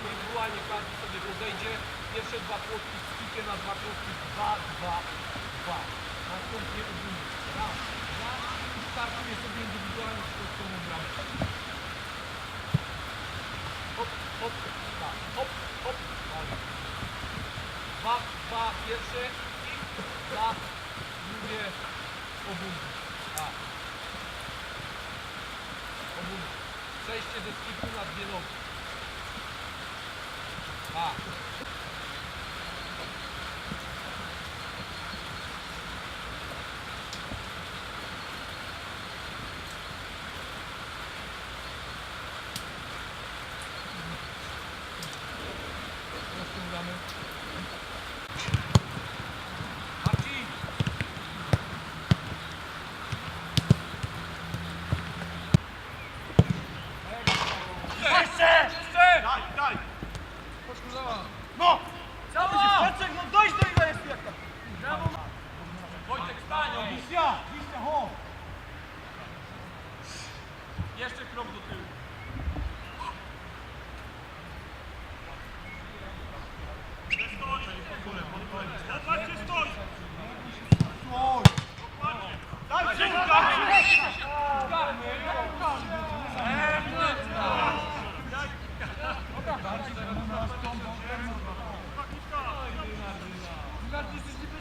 Ewentualnie każdy sobie rozejdzie. Pierwsze dwa płotki z kikiem na dwa płotki. Dwa, dwa, dwa. Następnie ogólnie. Raz, dwa. I startuje sobie indywidualnie z prostą bramkę. Hop, hop, dwa. Hop, hop, dwa. Dwa, dwa pierwsze i dwa drugie. Obójdzie. Przejście ze skipu na dwie nogi. Tak.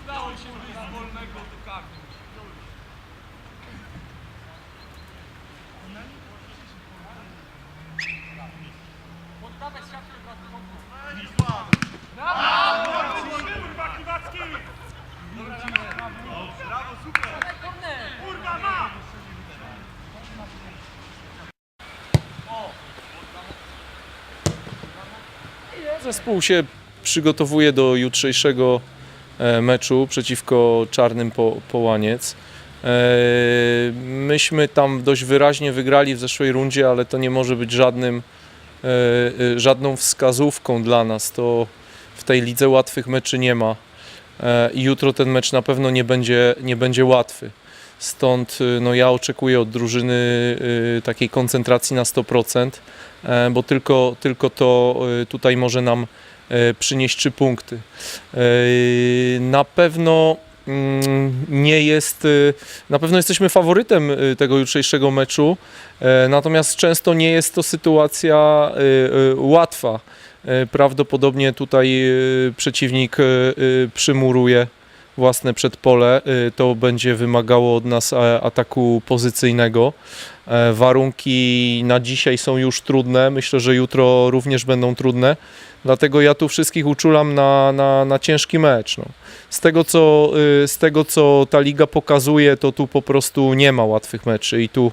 Dało się wyjść z wolnego do karty. Kurwa, Kiwacki! Brawo, super! Kurwa, ma! Zespół się przygotowuje do jutrzejszego meczu przeciwko Czarnym po, Połaniec. E, Myśmy tam dość wyraźnie wygrali w zeszłej rundzie, ale to nie może być żadnym, e, e, żadną wskazówką dla nas. To w tej lidze łatwych meczy nie ma E, i jutro ten mecz na pewno nie będzie, nie będzie łatwy. Stąd no, ja oczekuję od drużyny takiej koncentracji na 100%, e, bo tylko, tylko to tutaj może nam e, przynieść trzy punkty. E, Na pewno mm, nie jest, y, na pewno jesteśmy faworytem tego jutrzejszego meczu, e, natomiast często nie jest to sytuacja łatwa. E, Prawdopodobnie tutaj przeciwnik przymuruje własne przedpole. Y, To będzie wymagało od nas e, ataku pozycyjnego. E, Warunki na dzisiaj są już trudne. Myślę, że jutro również będą trudne. Dlatego ja tu wszystkich uczulam na, na, na ciężki mecz. No. Z, tego, co, y, z tego, co ta liga pokazuje, to tu po prostu nie ma łatwych meczy i tu,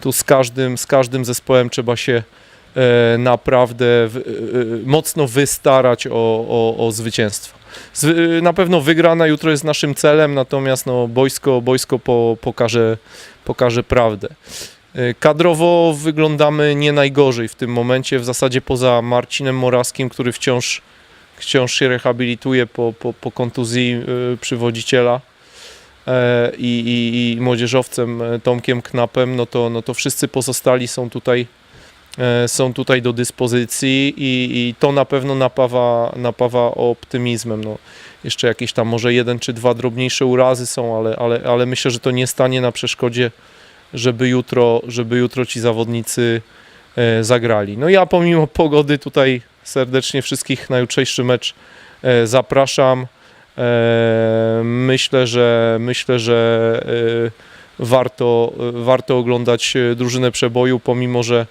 tu z, każdym, z każdym zespołem trzeba się e, naprawdę e, mocno wystarać o, o, o zwycięstwo. Z, na pewno wygrana jutro jest naszym celem, natomiast no, boisko, boisko po, pokaże, pokaże prawdę. E, Kadrowo wyglądamy nie najgorzej w tym momencie, w zasadzie poza Marcinem Morawskim, który wciąż, wciąż się rehabilituje po, po, po kontuzji e, przywodziciela e, i, i, i młodzieżowcem e, Tomkiem Knapem, no to, no to wszyscy pozostali są tutaj są tutaj do dyspozycji i, i to na pewno napawa, napawa optymizmem. No, jeszcze jakieś tam może jeden czy dwa drobniejsze urazy są, ale, ale, ale myślę, że to nie stanie na przeszkodzie, żeby jutro, żeby jutro ci zawodnicy e, zagrali. No ja pomimo pogody tutaj serdecznie wszystkich na jutrzejszy mecz e, zapraszam. E, myślę, że myślę, że e, warto, warto oglądać e, drużynę przeboju, pomimo że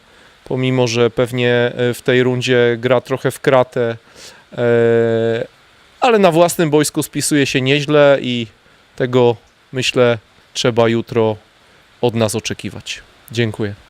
pomimo że pewnie e, w tej rundzie gra trochę w kratę, e, ale na własnym boisku spisuje się nieźle i tego myślę trzeba jutro od nas oczekiwać. Dziękuję.